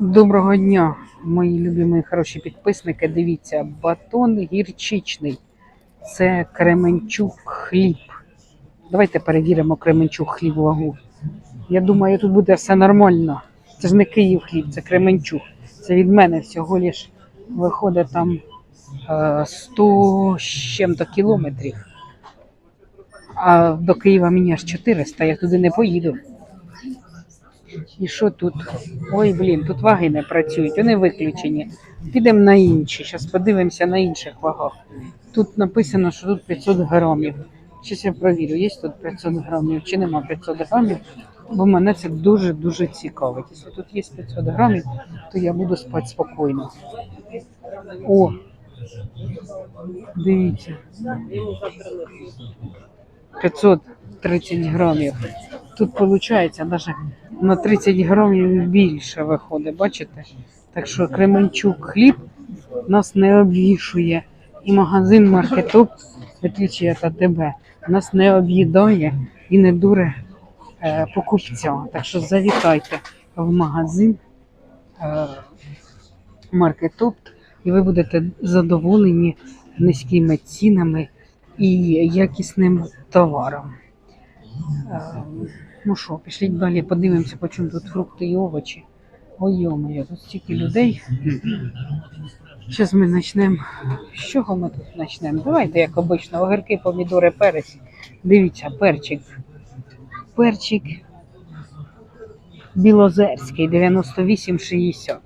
Доброго дня, мої любимі хороші підписники. Дивіться, батон гірчичний. Це Кременчук хліб. Давайте перевіримо Кременчук хліб вагу. Я думаю, тут буде все нормально. Це ж не Київ хліб, це Кременчук. Це від мене всього лиш виходить там е, 100 з чим-то кілометрів. А до Києва мені аж 400, я туди не поїду. І що тут? Ой, блін, тут ваги не працюють, вони виключені. Підемо на інші. Зараз подивимося на інших вагах. Тут написано, що тут 500 грамів. Щось я провірю, є тут 500 грамів чи нема 500 грамів, бо мене це дуже-дуже цікавить. Якщо тут є 500 грамів, то я буду спати спокійно. О! Дивіться. 530 грамів. Тут виходить навіть на 30 грамів більше виходить, бачите? Так що Кременчук хліб нас не обвішує. І магазин Маркетоп, в отличие від АТБ, нас не об'їдає і не дуре е, покупця. Так що завітайте в магазин е, і ви будете задоволені низькими цінами і якісним товаром. Ну що, пішліть далі, подивимося, по чому тут фрукти і овочі. Ой, йо-моє, тут стільки людей. Зараз ми почнемо. З чого ми тут почнемо? Давайте, як обично, огірки, помідори, перець. Дивіться, перчик. Перчик білозерський, 98,60.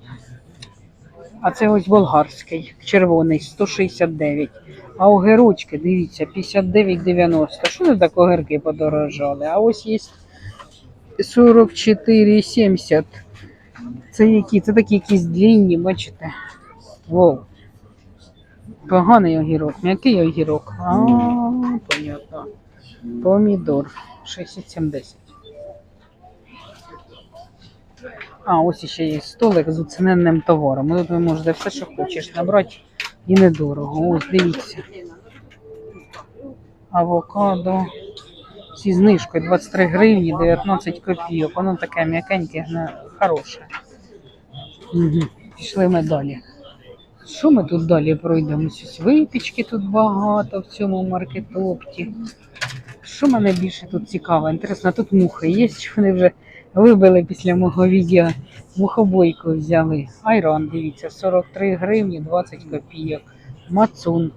А це ось болгарський, червоний, 169. А огірочки, дивіться, 59,90. Що не так огірки подорожали? А ось є 44,70. Це які? Це такі якісь длінні, бачите? Воу. Поганий огірок, м'який огірок. А, понятно. Помідор 60-70. А, ось ще є столик з оціненним товаром. Тут ви можете все, що хочеш набрати і недорого. Ось дивіться. Авокадо зі знижкою 23 гривні 19 копійок. Воно таке м'якеньке, хороше. Угу. Пішли ми далі. Що ми тут далі пройдемо? Випічки тут багато в цьому маркетопті. Що мене більше тут цікаво? Інтересно, тут мухи є, чи вони вже вибили після мого відео. Мухобойку взяли. Айрон, дивіться, 43 гривні 20 копійок. Мацун.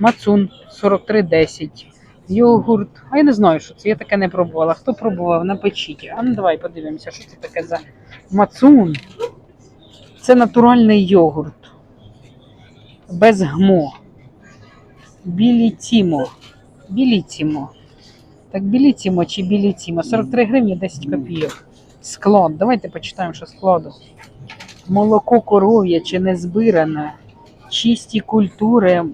Мацун 43,10. Йогурт. А я не знаю, що це. Я таке не пробувала. Хто пробував, напечіть. А ну давай подивимося, що це таке за мацун. Це натуральний йогурт. Без гмо. Білітімо. Білітімо. Так, білітімо чи білітімо. 43 гривні 10 копійок. Склад. Давайте почитаємо, що складу. Молоко коров'я чи не збиране. Чисті культури.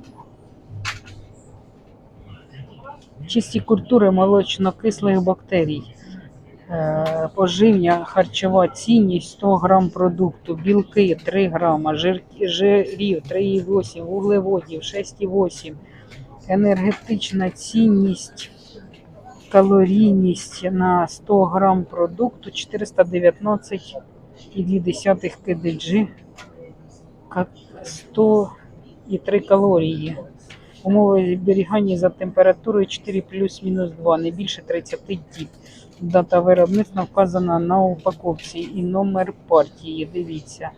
Чисті культури молочно-кислих бактерій. Е, Поживня, харчова цінність 100 грам продукту, білки 3 грама, жирів 3,8, вуглеводів 6,8, енергетична цінність, калорійність на 100 грам продукту 419,2 кДж, 103 калорії. Умови зберігання за температурою 4 плюс-мінус 2, не більше 30 діб. Дата виробництва вказана на упаковці і номер партії. Дивіться.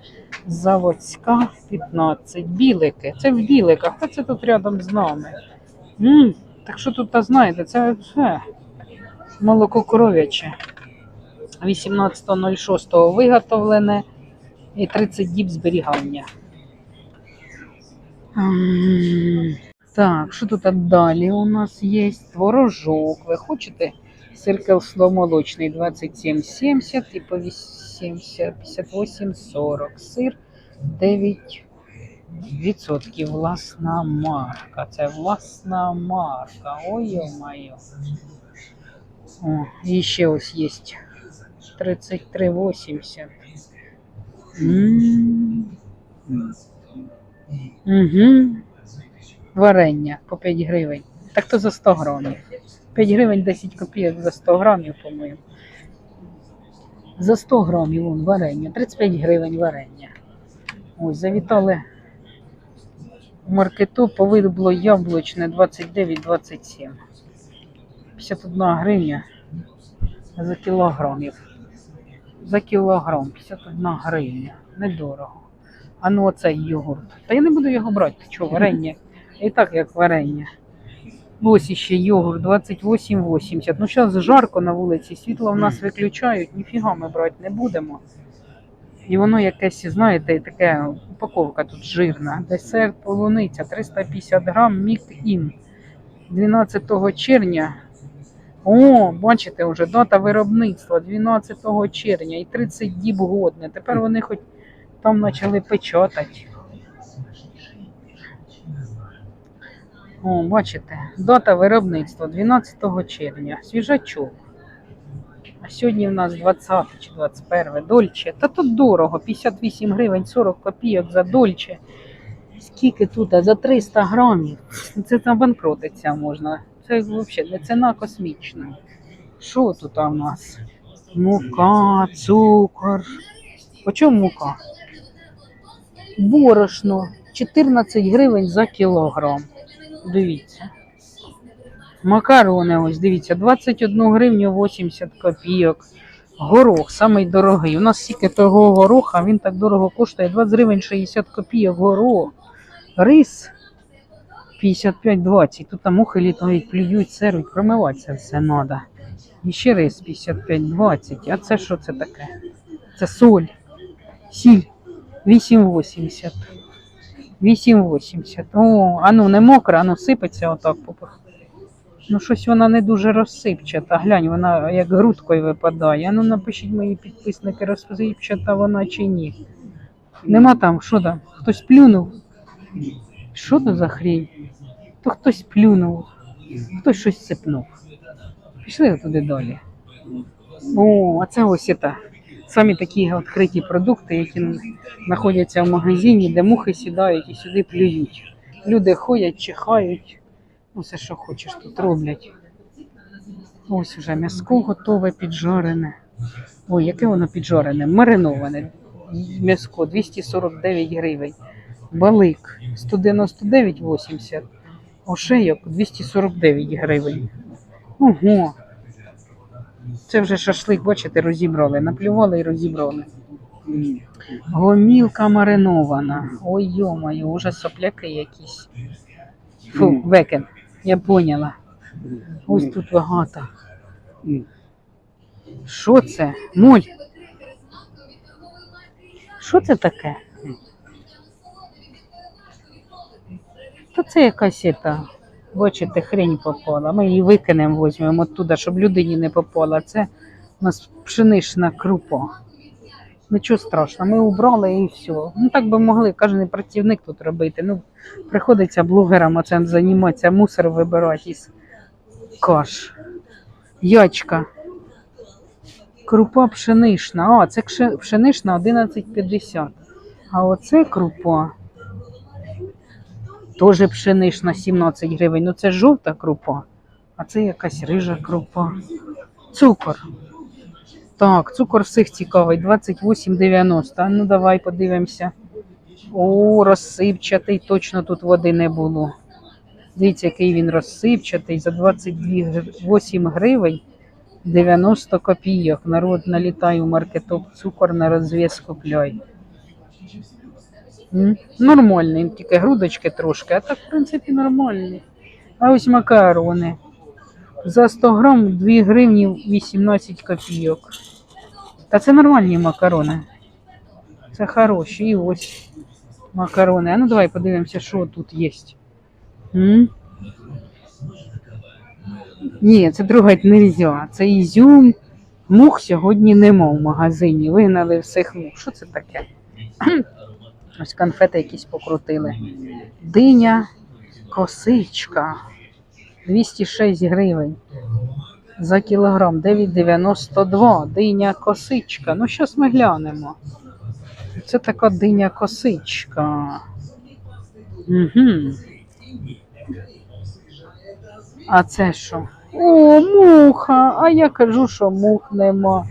Заводська 15. Білики. Це в біликах. Та це тут рядом з нами. м так що тут, знаєте, це все. Молоко коров'яче. 18.06 виготовлене і 30 діб зберігання. Так, що тут далі у нас є? Творожок. Ви хочете? Сир кисломолочний 27,70 і по 58,40. Сир 9 відсотків. Власна марка. Це власна марка. Ой-ой-моє. О, і ще ось є 33,80. Угу. Варення по 5 гривень. Так то за 100 грамів. 5 гривень 10 копійок за 100 грамів, по-моєму. За 100 грамів вон, варення, 35 гривень варення. Ось, завітали в маркету, повидло яблучне 29,27. 51 гривня за кілограмів. За кілограм 51 гривня. Недорого. А ну оцей йогурт. Та я не буду його брати. Ти чого, варення? І так як варення. Ось іще йогурт 28,80. Ну зараз жарко на вулиці, світло в нас виключають, ніфіга ми брати не будемо. І воно якесь, знаєте, таке упаковка тут жирна. Десерт полуниця 350 грам мік ін. 12 червня. О, бачите, вже дата виробництва 12 червня і 30 діб годне. Тепер вони хоч там почали печатати. О, бачите, дата виробництва 12 червня. Свіжачок. А сьогодні в нас 20 чи 21 дольче. Та тут дорого, 58 гривень 40 копійок за дольче. Скільки тут? За 300 грамів. Це там банкротиться можна. Це взагалі ціна космічна. Що тут у нас? Мука, цукор. По чому мука? Борошно 14 гривень за кілограм. Дивіться. Макарони, ось дивіться, 21 гривню 80 копійок. Горох, самий дорогий. У нас стільки того гороха, він так дорого коштує 20 гривень 60 копійок горох. Рис 55-20. Тут там мухи літають, плюють, серуть, промивати це все треба. І ще рис 55-20. А це що це таке? Це соль. Сіль 8,80. 8,80. О, а ну не мокра, а ну сипеться отак. попа. Ну, щось вона не дуже розсипчата. Глянь, вона як грудкою випадає. А ну напишіть мої підписники, розсипчата вона чи ні. Нема там, що там? Хтось плюнув? Що то за хрінь? То хтось плюнув, хтось щось сипнув. Пішли туди далі. О, а це ось це. Самі такі відкриті продукти, які знаходяться в магазині, де мухи сідають і сюди плюють. Люди ходять, чихають. Усе, що хочеш, тут роблять. Ось вже м'яско готове, піджарене. Ой, яке воно піджарене? Мариноване. М'яско 249 гривень. Балик 199,80. Ошейок 249 гривень. Ого. Це вже шашлик, бачите, розібрали. Наплювали і розібрали. Гомілка маринована. Ой, йомаю, уже сопляки якісь. Фу, векен. Я поняла. Ось тут багато. Що це? Моль. Що це таке? Та це якась ета. Бачите, хрень попала. Ми її викинемо, візьмемо оттуда, щоб людині не попала. Це у нас пшенична крупа. Нічого страшного, ми убрали і все. Ну так би могли кожен працівник тут робити. Ну, приходиться блогерам оцим займатися, мусор вибирати із каш. Ячка. Крупа пшенична. А, це пшенична 11,50. А оце крупа. Теж пшенична 17 гривень. Ну це жовта крупа, а це якась рижа крупа. Цукор. Так, цукор всіх цікавий, 28,90. А ну давай подивимося. О, розсипчатий, точно тут води не було. Дивіться, який він розсипчатий за 28 гривень 90 копійок. Народ налітає у маркетоп, цукор на розв'яз купляй. М, Нормальний, тільки грудочки трошки, а так, в принципі, нормальний. А ось макарони. За 100 грам 2 гривні 18 копійок. Та це нормальні макарони. Це хороші. І ось макарони. А ну давай подивимося, що тут є. М? Ні, це трогати не можна. Це ізюм. Мух сьогодні нема в магазині. Вигнали всіх мух. Що це таке? Ось конфети якісь покрутили. Диня, косичка. 206 гривень. За кілограм 9,92. Диня косичка. Ну, щось ми глянемо. Це така диня косичка. Угу. А це що? О, муха! А я кажу, що мух нема.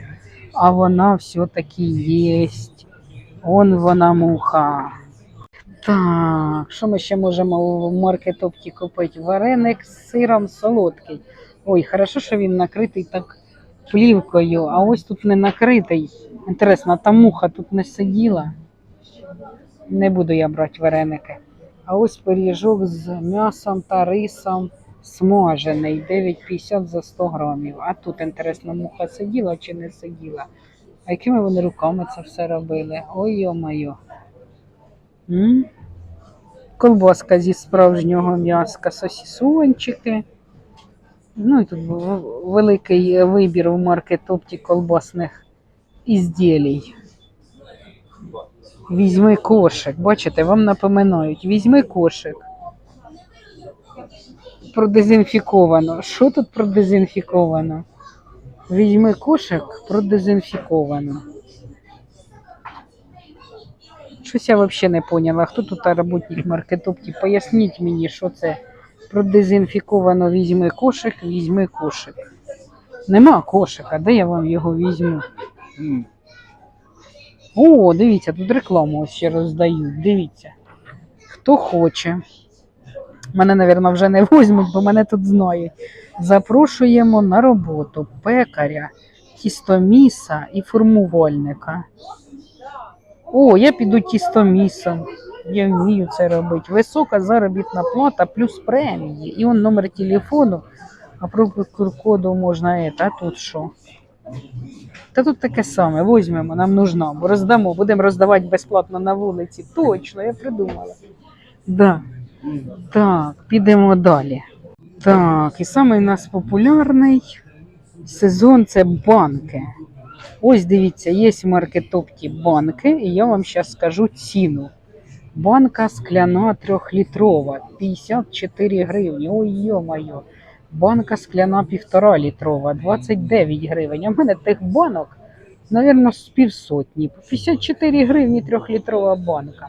а вона все-таки єсть. Он вона муха. Так, що ми ще можемо в маркетопті купити? Вареник з сиром солодкий. Ой, хорошо, що він накритий так плівкою, а ось тут не накритий. Інтересно, а та муха тут не сиділа. Не буду я брати вареники. А ось пиріжок з м'ясом та рисом смажений, 9,50 за 100 грамів. А тут, інтересно, муха сиділа чи не сиділа. А якими вони руками це все робили? Ой йо-моє. М? Колбаска зі справжнього м'яска, сосісончики. Ну і тут великий вибір у маркетопті колбасних ізділій. Візьми кошик. Бачите, вам напоминають. Візьми кошик. Продезінфіковано. Що тут продезінфіковано? Візьми кошик продезінфіковано. Щось я взагалі не поняла. Хто тут роботник маркетопті? Поясніть мені, що це продезінфіковано. Візьми кошик, візьми кошик. Нема кошика, де я вам його візьму? О, дивіться, тут рекламу ось ще роздають. Дивіться. Хто хоче. Мене, мабуть, вже не візьмуть, бо мене тут знають. Запрошуємо на роботу пекаря, тістоміса і формувальника. О, я піду тістомісом. Я вмію це робити. Висока заробітна плата плюс премії. І он номер телефону, а про QR-коду можна это, а тут що? Та тут таке саме, візьмемо, нам нужно, роздамо, будемо роздавати безплатно на вулиці. Точно, я придумала. Да. Так, підемо далі. Так, і самий у нас популярний сезон це банки. Ось дивіться, є в маркетопті банки, і я вам зараз скажу ціну. Банка скляна трьохлітрова, 54 гривні. Ой, йо-моє. Банка скляна півтора літрова, 29 гривень. В мене тих банок, мабуть, з півсотні. По 54 гривні трьохлітрова банка.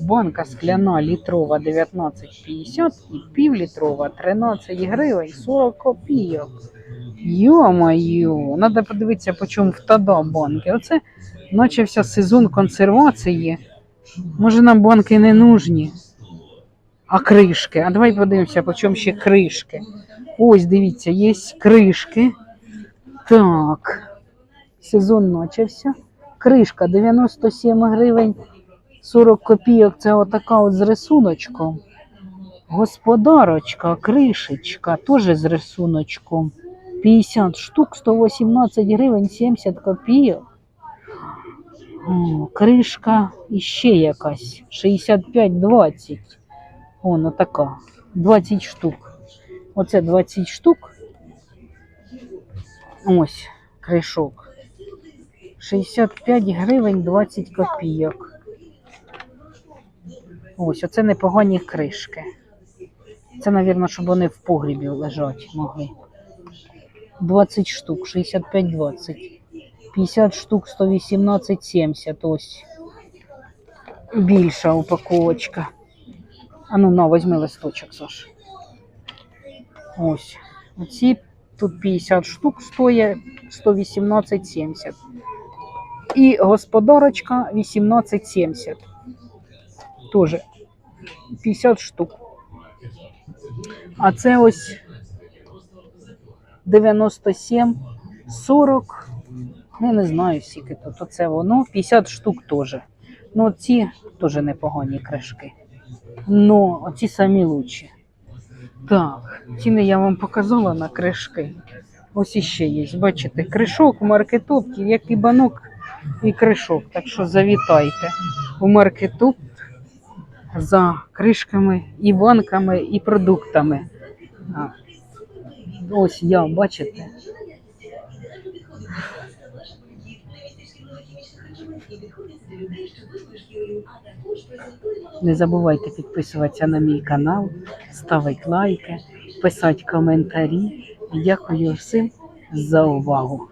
Банка скляна літрова 19,50 і півлітрова 13 гривень 40 копійок. Йо-моє, треба подивитися, по чому в тада банки. Оце почався сезон консервації. Може нам банки не нужні. А кришки. А давай подивимося, по чому ще кришки. Ось, дивіться, є кришки. Так. Сезон почався. Кришка 97 гривень 40 копійок. Це отака от з рисуночком. Господарочка, кришечка, теж з рисуночком. 50 штук, 118 гривень 70 копійок. Кришка іще якась. 65-20. Воно така. 20 штук. Оце 20 штук. Ось кришок. 65 гривень 20 копійок. Ось, оце непогані кришки. Це, мабуть, щоб вони в погрібі лежать могли. 20 штук, 65-20. 50 штук, 118-70 ось. Більша упаковочка. А ну на, візьми листочок, Саш. Ось. Оці тут 50 штук стоїть 118,70. І господарочка 18,70. Тоже 50 штук. А це ось 97, 40. Ну, не знаю, скільки тут. Оце воно. 50 штук теж. Ну, ці теж непогані кришки. Ну, оці самі лучші. Так, ціни я вам показала на кришки. Ось іще є. Бачите, кришок у маркетопті, як і банок, і кришок. Так що завітайте у маркетоп за кришками і банками, і продуктами. Ось я, бачите. Не забувайте підписуватися на мій канал, ставити лайки, писати коментарі. Дякую всім за увагу.